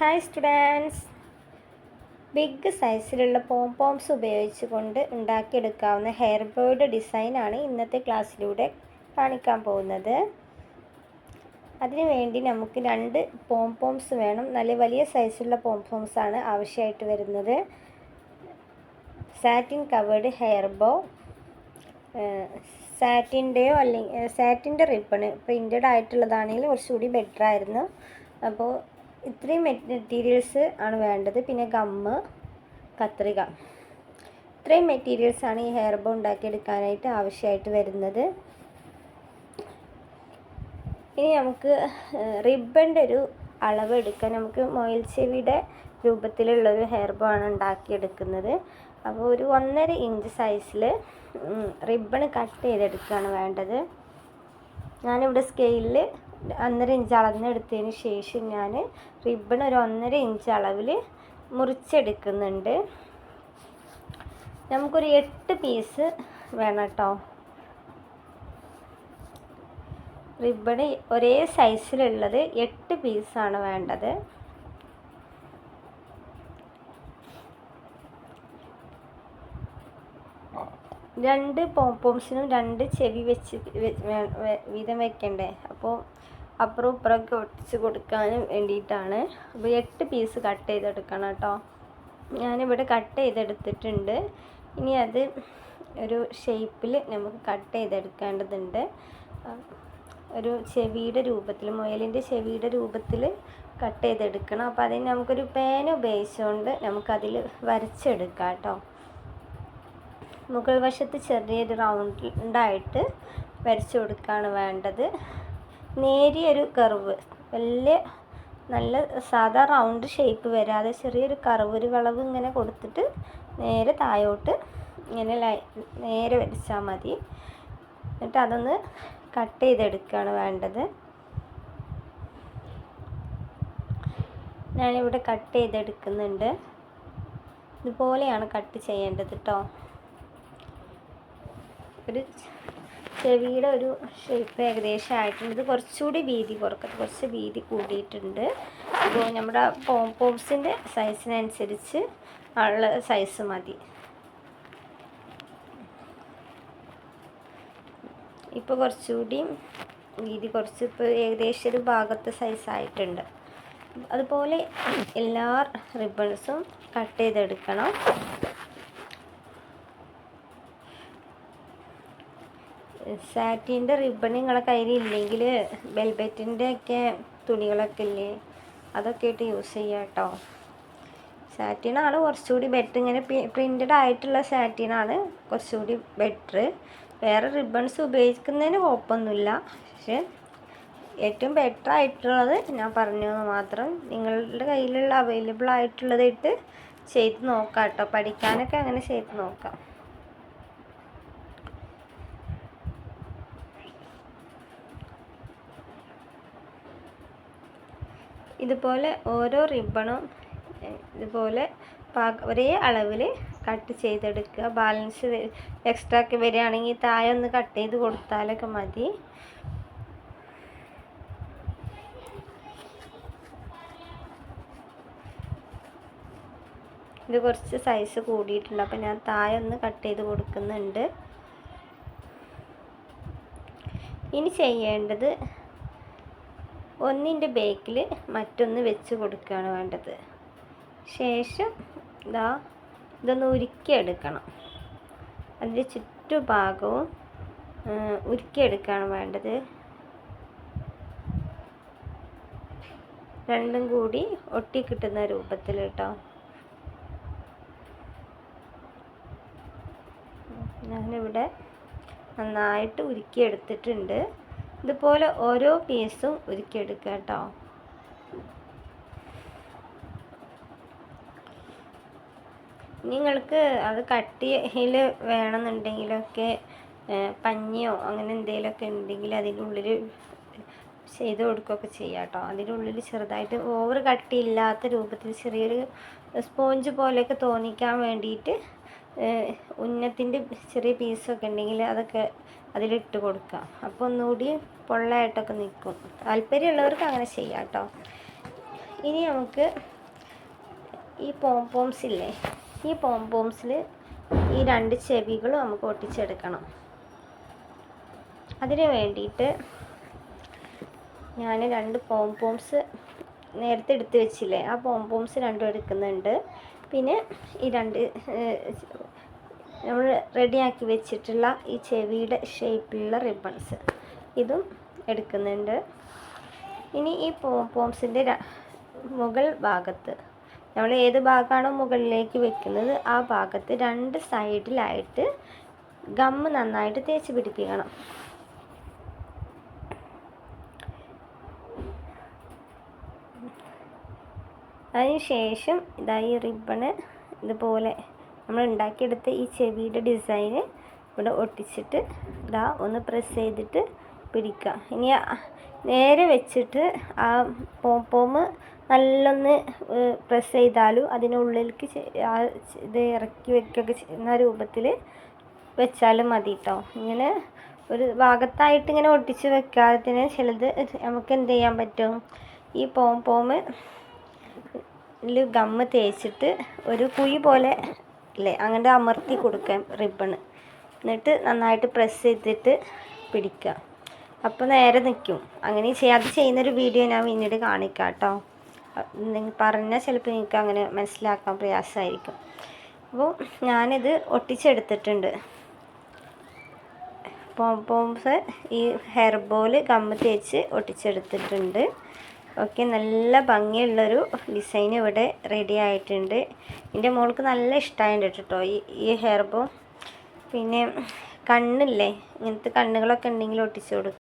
Hi students big സൈസിലുള്ള pompoms ഉപയോഗിച്ചുകൊണ്ട് ഉണ്ടാക്കിയെടുക്കാവുന്ന ഹെയർ ബോർഡ് ഡിസൈനാണ് ഇന്നത്തെ ക്ലാസ്സിലൂടെ കാണിക്കാൻ പോകുന്നത്. അതിനുവേണ്ടി നമുക്ക് രണ്ട് പോംപോംസ് വേണം. നല്ല വലിയ സൈസുള്ള പോംപോംസ് ആണ് ആവശ്യമായിട്ട് വരുന്നത്. സാറ്റിൻ കവേർഡ് ഹെയർ ബോ സാറ്റിന്റെയോ അല്ലെങ്കിൽ സാറ്റിന്റെ റിബണ് പ്രിന്റഡ് ആയിട്ടുള്ളതാണെങ്കിൽ കുറച്ചുകൂടി ബെറ്റർ ആയിരുന്നു. അപ്പോൾ ഇത്രയും മെറ്റീരിയൽസ് ആണ് വേണ്ടത്. പിന്നെ ഗമ്മ് കത്രിക. ഇത്രയും മെറ്റീരിയൽസ് ആണ് ഈ ഹെയർ ബോ ഉണ്ടാക്കിയെടുക്കാനായിട്ട് ആവശ്യമായിട്ട് വരുന്നത്. ഇനി നമുക്ക് റിബണിന്റെ ഒരു അളവ് എടുക്കാൻ നമുക്ക് മൊയിൽ ചെവിയുടെ രൂപത്തിലുള്ളൊരു ഹെയർ ബോ ആണ് ഉണ്ടാക്കിയെടുക്കുന്നത്. അപ്പോൾ ഒരു ഒന്നര ഇഞ്ച് സൈസിൽ റിബൺ കട്ട് ചെയ്തെടുക്കുകയാണ് വേണ്ടത്. ഞാനിവിടെ സ്കെയിലിൽ ഒന്നര ഇഞ്ച് അളന്നെടുത്തതിന് ശേഷം ഞാൻ റിബൺ ഒരു ഒന്നര ഇഞ്ച് അളവിൽ മുറിച്ചെടുക്കുന്നുണ്ട്. നമുക്കൊരു എട്ട് പീസ് വേണം കേട്ടോ റിബൺ ഒരേ സൈസിലുള്ളത് എട്ട് പീസാണ് വേണ്ടത്. രണ്ട് പോംപോംസിനും രണ്ട് ചെവി വെച്ച് വീതം വെക്കണ്ടേ? അപ്പോൾ അപ്പുറം ഇപ്പുറമൊക്കെ ഒട്ടിച്ച് കൊടുക്കാനും വേണ്ടിയിട്ടാണ്. അപ്പോൾ എട്ട് പീസ് കട്ട് ചെയ്തെടുക്കണം കേട്ടോ. ഞാനിവിടെ കട്ട് ചെയ്തെടുത്തിട്ടുണ്ട്. ഇനി അത് ഒരു ഷേപ്പിൽ നമുക്ക് കട്ട് ചെയ്തെടുക്കേണ്ടതുണ്ട്. ഒരു ചെവിയുടെ രൂപത്തിൽ മുയലിന്റെ ചെവിയുടെ രൂപത്തിൽ കട്ട് ചെയ്തെടുക്കണം. അപ്പോൾ അതിന് നമുക്കൊരു പേന ഉപയോഗിച്ചുകൊണ്ട് നമുക്കതിൽ വരച്ചെടുക്കാം കേട്ടോ. മുകൾ വശത്ത് ചെറിയൊരു റൗണ്ടായിട്ട് വരച്ചു കൊടുക്കുകയാണ് വേണ്ടത്. നേരിയൊരു കർവ് വലിയ നല്ല സാധാ റൗണ്ട് ഷേപ്പ് വരാതെ ചെറിയൊരു കർവ് ഒരു വളവ് ഇങ്ങനെ കൊടുത്തിട്ട് നേരെ താഴോട്ട് ഇങ്ങനെ ലൈ നേരെ വരച്ചാൽ മതി. എന്നിട്ട് അതൊന്ന് കട്ട് ചെയ്തെടുക്കുകയാണ് വേണ്ടത്. ഞാനിവിടെ കട്ട് ചെയ്തെടുക്കുന്നുണ്ട്. ഇതുപോലെയാണ് കട്ട് ചെയ്യേണ്ടത് കേട്ടോ ഒരു ചെവിയുടെ ഒരു ഷേപ്പ് ഏകദേശം ആയിട്ടുണ്ട്. ഇത് കുറച്ചുകൂടി വീതി കുറക്കത്ത് കുറച്ച് വീതി കൂടിയിട്ടുണ്ട്. അപ്പോൾ നമ്മുടെ പോം പോംസിന്റെ സൈസിനനുസരിച്ച് ഉള്ള സൈസ് മതി. ഇപ്പോൾ കുറച്ചുകൂടി വീതി കുറച്ച് ഇപ്പോൾ ഏകദേശം ഒരു ഭാഗത്തെ സൈസായിട്ടുണ്ട് അതുപോലെ എല്ലാ റിബൺസും കട്ട് ചെയ്തെടുക്കണം. സാറ്റിന്റെ റിബൺ നിങ്ങളെ കയ്യിൽ ഇല്ലെങ്കിൽ വെൽബെറ്റിന്റെ ഒക്കെ തുണികളൊക്കെ ഇല്ലേ? അതൊക്കെ ഇട്ട് യൂസ് ചെയ്യുക കേട്ടോ സാറ്റിനാണ് കുറച്ചുകൂടി ബെറ്റർ ഇങ്ങനെ പ്രിന്റഡ് ആയിട്ടുള്ള സാറ്റിനാണ് കുറച്ചുകൂടി ബെറ്റർ വേറെ റിബൺസ് ഉപയോഗിക്കുന്നതിന് കുഴപ്പമൊന്നുമില്ല. പക്ഷേ ഏറ്റവും ബെറ്റർ ആയിട്ടുള്ളത് ഞാൻ പറഞ്ഞു മാത്രം നിങ്ങളുടെ കയ്യിലുള്ള അവൈലബിൾ ആയിട്ടുള്ളത് ഇട്ട് ചെയ്ത് നോക്കാം കേട്ടോ പഠിക്കാനൊക്കെ അങ്ങനെ ചെയ്ത് നോക്കാം. ഇതുപോലെ ഓരോ റിബണും ഇതുപോലെ ഒരേ അളവിൽ കട്ട് ചെയ്തെടുക്കുക. ബാലൻസ് എക്സ്ട്രാ ഒക്കെ വരികയാണെങ്കിൽ താഴെ ഒന്ന് കട്ട് ചെയ്ത് കൊടുത്താലൊക്കെ മതി. ഇത് കുറച്ച് സൈസ് കൂടിയിട്ടുണ്ട്. അപ്പം ഞാൻ താഴെ ഒന്ന് കട്ട് ചെയ്ത് കൊടുക്കുന്നുണ്ട്. ഇനി ചെയ്യേണ്ടത് ഒന്നിന്റെ ബേക്കിൽ മറ്റൊന്ന് വെച്ച് കൊടുക്കുകയാണ് വേണ്ടത്. ശേഷം ഇതാ ഇതൊന്ന് ഉരുക്കിയെടുക്കണം. അതിന്റെ ചുറ്റുഭാഗവും ഉരുക്കിയെടുക്കുകയാണ് വേണ്ടത്. രണ്ടും കൂടി ഒട്ടി കിട്ടുന്ന രൂപത്തിൽ കേട്ടോ. ഞാനിവിടെ നന്നായിട്ട് ഉരുക്കിയെടുത്തിട്ടുണ്ട്. ഇതുപോലെ ഓരോ പീസും ഉരുക്കിയെടുക്കുക കേട്ടോ. നിങ്ങൾക്ക് അത് കട്ടിയിൽ വേണമെന്നുണ്ടെങ്കിലൊക്കെ പഞ്ഞിയോ അങ്ങനെ എന്തെങ്കിലുമൊക്കെ ഉണ്ടെങ്കിൽ അതിന്റെ ഉള്ളിൽ ചെയ്ത് കൊടുക്കുകയൊക്കെ ചെയ്യാം കേട്ടോ. അതിന്റെ ഉള്ളിൽ ചെറുതായിട്ട് ഓവർ കട്ടിയില്ലാത്ത രൂപത്തിൽ ചെറിയൊരു സ്പോഞ്ച് പോലെയൊക്കെ തോന്നിക്കാൻ വേണ്ടിയിട്ട് ഉന്നത്തിന്റെ ചെറിയ പീസൊക്കെ ഉണ്ടെങ്കിൽ അതൊക്കെ അതിലിട്ട് കൊടുക്കുക. അപ്പോൾ ഒന്നുകൂടി പൊള്ളയായിട്ടൊക്കെ നിൽക്കും. താല്പര്യമുള്ളവർക്ക് അങ്ങനെ ചെയ്യാം കേട്ടോ. ഇനി നമുക്ക് ഈ പോംപോംസ് ഇല്ലേ? ഈ പോംപോംസിൽ ഈ രണ്ട് ചെവികളും നമുക്ക് ഒട്ടിച്ചെടുക്കണം. അതിന് വേണ്ടിയിട്ട് ഞാൻ രണ്ട് പോംപോംസ് നേരത്തെ എടുത്ത് വെച്ചില്ലേ? ആ പോംപോംസ് രണ്ടും എടുക്കുന്നുണ്ട്. പിന്നെ ഈ രണ്ട് നമ്മൾ റെഡിയാക്കി വെച്ചിട്ടുള്ള ഈ ചെവിയുടെ ഷേപ്പിലുള്ള റിബൺസ് ഇതും എടുക്കുന്നുണ്ട്. ഇനി ഈ പോംപോംസിന്റെ മുകൾ ഭാഗത്ത് നമ്മൾ ഏത് ഭാഗമാണോ മുകളിലേക്ക് വെക്കുന്നത് ആ ഭാഗത്ത് രണ്ട് സൈഡിലായിട്ട് ഗമ്മ് നന്നായിട്ട് തേച്ച് പിടിപ്പിക്കണം. അതിനുശേഷം ഇതാ ഈ റിബണ് ഇതുപോലെ നമ്മൾ ഉണ്ടാക്കിയെടുത്ത ഈ ചെവിയുടെ ഡിസൈന് ഇവിടെ ഒട്ടിച്ചിട്ട് ഇതാ ഒന്ന് പ്രസ് ചെയ്തിട്ട് പിടിക്കുക. ഇനി നേരെ വെച്ചിട്ട് ആ പോം പോം നല്ലൊന്ന് പ്രസ് ചെയ്താലും അതിനുള്ളിലേക്ക് ആ ഇത് ഇറക്കി വെക്കുകയൊക്കെ ചെയ്യുന്ന രൂപത്തിൽ വെച്ചാലും മതി കേട്ടോ ഇങ്ങനെ ഒരു ഭാഗത്തായിട്ട് ഇങ്ങനെ ഒട്ടിച്ച് വെക്കാതെ തന്നെ ചിലത് നമുക്ക് എന്ത് ചെയ്യാൻ പറ്റും? ഈ പോംപോമ് പോം ഗമ്മ് തേച്ചിട്ട് ഒരു കുഴി പോലെ ഇല്ലേ അങ്ങനെ അമർത്തി കൊടുക്കാം റിബണ്. എന്നിട്ട് നന്നായിട്ട് പ്രസ് ചെയ്തിട്ട് പിടിക്കുക. അപ്പോൾ നേരെ നിൽക്കും. അങ്ങനെ ചെയ്യാതെ ചെയ്യുന്നൊരു വീഡിയോ ഞാൻ പിന്നീട് കാണിക്കാം കേട്ടോ നിങ്ങൾ പറഞ്ഞാൽ ചിലപ്പോൾ നിങ്ങൾക്ക് അങ്ങനെ മനസ്സിലാക്കാൻ പ്രയാസമായിരിക്കും അപ്പോൾ ഞാനിത് ഒട്ടിച്ചെടുത്തിട്ടുണ്ട്. പോംപോംസ് ഈ ഹെയർ ബോൾ ഗമ്മ് തേച്ച് ഒട്ടിച്ചെടുത്തിട്ടുണ്ട്. ഓക്കെ നല്ല ഭംഗിയുള്ളൊരു ഡിസൈൻ ഇവിടെ റെഡി ആയിട്ടുണ്ട്. എന്റെ മോൾക്ക് നല്ല ഇഷ്ടമായിട്ടുണ്ട് കേട്ടോ ഈ ഈ ഹെയർ ബോ പിന്നെ കണ്ണില്ലേ ഇങ്ങനത്തെ കണ്ണുകളൊക്കെ ഉണ്ടെങ്കിൽ ഒട്ടിച്ചു കൊടുക്കുക